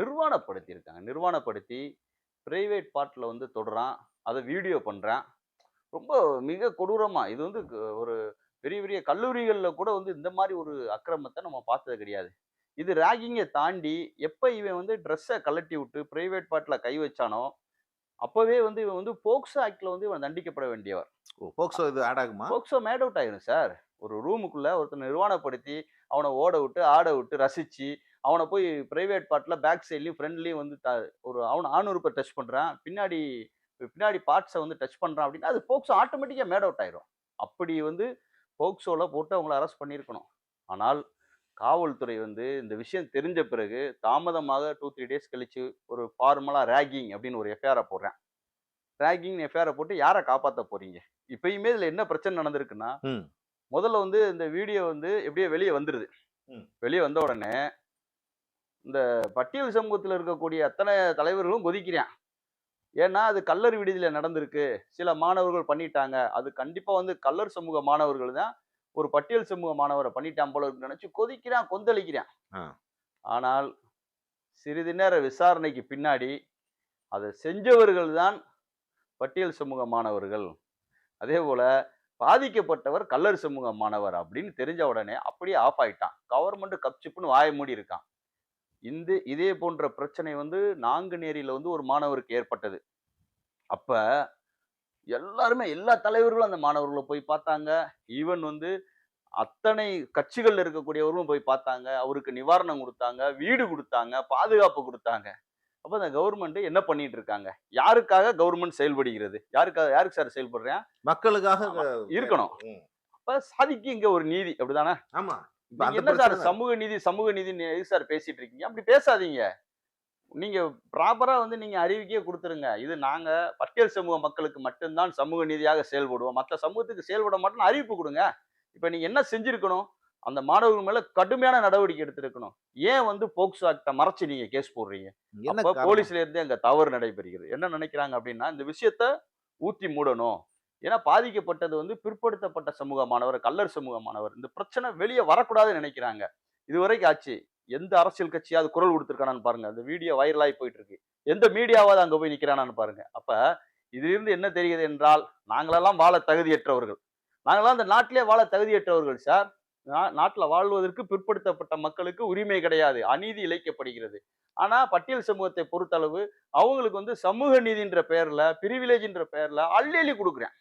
நிர்வாணப்படுத்தியிருக்காங்க. நிர்வாணப்படுத்தி private பார்ட்டில் வந்து தொடுறான். அதை வீடியோ பண்ணுறான் ரொம்ப மிக கொடூரமா. இது வந்து ஒரு பெரிய பெரிய கல்லூரிகளில் கூட வந்து இந்த மாதிரி ஒரு அக்கிரமத்தை நம்ம பார்த்தது கிடையாது. இது ரேகிங்கை தாண்டி எப்போ இவன் வந்து ட்ரெஸ்ஸை கழட்டி விட்டு பிரைவேட் பார்ட்டில் கை வச்சானோ அப்போவே வந்து இவன் வந்து போக்சோ ஆக்டில் வந்து இவன் தண்டிக்கப்பட வேண்டியவர். போக்சோ இது ஆட் ஆகுமா? போக்சோ மேட் அவுட் ஆயிரும் சார். ஒரு ரூமுக்குள்ள ஒருத்தனை நிர்வாணப்படுத்தி அவனை ஓட விட்டு ஆட விட்டு ரசிச்சு அவனை போய் பிரைவேட் பார்ட்டில் பேக் சைட்லையும் ஃப்ரண்ட்லையும் வந்து த ஒரு அவனை ஆணுறுப்பை டச் பண்ணுறான் பின்னாடி பின்னாடி பார்ட்ஸை வந்து டச் பண்ணுறான் அப்படின்னா அது போக்சோ ஆட்டோமேட்டிக்காக மேட் அவுட் ஆயிரும். அப்படி வந்து போக்சோவில் போட்டு அவங்கள அரெஸ்ட் பண்ணியிருக்கணும். ஆனால் காவல்துறை வந்து இந்த விஷயம் தெரிஞ்ச பிறகு தாமதமாக டூ த்ரீ டேஸ் கழிச்சு ஒரு ஃபார்மலாக ரேகிங் அப்படின்னு ஒரு எஃப்ஐஆரை போடுறேன். ரேகிங் எஃப்ஐஆரை போட்டு யாரை காப்பாற்ற போறீங்க? இப்பயுமே இதில் என்ன பிரச்சனை நடந்திருக்குன்னா முதல்ல வந்து இந்த வீடியோ வந்து எப்படியோ வெளியே வந்துருது. ம். வெளியே வந்த உடனே இந்த பட்டியல் சமூகத்தில் இருக்கக்கூடிய அத்தனை தலைவர்களும் கொதிக்கிறான். ஏன்னா அது கல்லர் விடுதியில் நடந்திருக்கு. சில மாணவர்கள் பண்ணிட்டாங்க. அது கண்டிப்பா வந்து கல்லர் சமூக மாணவர்கள் தான் ஒரு பட்டியல் சமூக மாணவரை பண்ணிட்டான் போல நினைச்சு கொதிக்கிறான் கொந்தளிக்கிறான். ஆனால் சிறிது நேர விசாரணைக்கு பின்னாடி அதை செஞ்சவர்கள் தான் பட்டியல் சமூக மாணவர்கள். அதே போல பாதிக்கப்பட்டவர் கல்லர் சமூக மாணவர் அப்படின்னு தெரிஞ்ச உடனே அப்படியே ஆஃப் ஆயிட்டான். கவர்மெண்ட் கப்சிப்புன்னு வாய மூடி இருக்கான். இந்த இதே போன்ற பிரச்சனை வந்து நாங்குநேரியில வந்து ஒரு மாணவருக்கு ஏற்பட்டது. அப்ப எல்லாருமே எல்லா தலைவர்களும் அந்த மாணவர்களை போய் பார்த்தாங்க. ஈவன் வந்து அத்தனை கட்சிகள்ல இருக்கக்கூடியவர்களும் போய் பார்த்தாங்க. அவருக்கு நிவாரணம் கொடுத்தாங்க வீடு கொடுத்தாங்க பாதுகாப்பு கொடுத்தாங்க. அப்ப அந்த கவர்மெண்ட் என்ன பண்ணிட்டு இருக்காங்க? யாருக்காக கவர்மெண்ட் செயல்படுகிறது? யாருக்காக யாருக்கு சார் செயல்படுறேன்? மக்களுக்காக இருக்கணும். அப்ப சாதிக்கு இங்க ஒரு நீதி அப்படிதானே ஆமா. என்ன சார் சமூக நீதி சமூக நீதி எது சார் பேசிட்டு இருக்கீங்க? அப்படி பேசாதீங்க. நீங்க ப்ராப்பரா வந்து நீங்க அறிவிக்கையே கொடுத்துருங்க. இது நாங்க பட்டியல் சமூக மக்களுக்கு மட்டும்தான் சமூக நீதியாக செயல்படுவோம். மற்ற சமூகத்துக்கு செயல்பட மாட்டோம்னு அறிவிப்பு கொடுங்க. இப்ப நீங்க என்ன செஞ்சிருக்கணும்? அந்த மாணவர்கள் மேல கடுமையான நடவடிக்கை எடுத்திருக்கணும். ஏன் வந்து போக்சோ ஆக்ட மறைச்சு நீங்க கேஸ் போடுறீங்க? போலீஸ்ல இருந்து அங்க தவறு நடைபெறுகிறது. என்ன நினைக்கிறாங்க அப்படின்னா இந்த விஷயத்த ஊத்தி மூடணும். ஏன்னா பாதிக்கப்பட்டது வந்து பிற்படுத்தப்பட்ட சமூக மாணவர் கல்லர் சமூக மாணவர் இந்த பிரச்சனை வெளியே வரக்கூடாதுன்னு நினைக்கிறாங்க. இதுவரைக்கும் ஆச்சு. எந்த அரசியல் கட்சியாவது குரல் கொடுத்துருக்கானான்னு பாருங்க. அந்த வீடியோ வைரலாகி போயிட்டு இருக்கு எந்த மீடியாவாவது அங்கே போய் நிற்கிறானான்னு பாருங்க. அப்ப இதிலிருந்து என்ன தெரிகிறது என்றால் நாங்களெல்லாம் வாழ தகுதியற்றவர்கள். நாங்களாம் அந்த நாட்டிலே வாழ தகுதியற்றவர்கள் சார். நாட்டில் வாழ்வதற்கு பிற்படுத்தப்பட்ட மக்களுக்கு உரிமை கிடையாது. அநீதி இழைக்கப்படுகிறது. ஆனால் பட்டியல் சமூகத்தை பொறுத்தளவு அவங்களுக்கு வந்து சமூக நீதின்ற பெயரில் பிரிவிலேஜ்ன்ற பெயரில் அள்ளி அள்ளி கொடுக்குறேன்.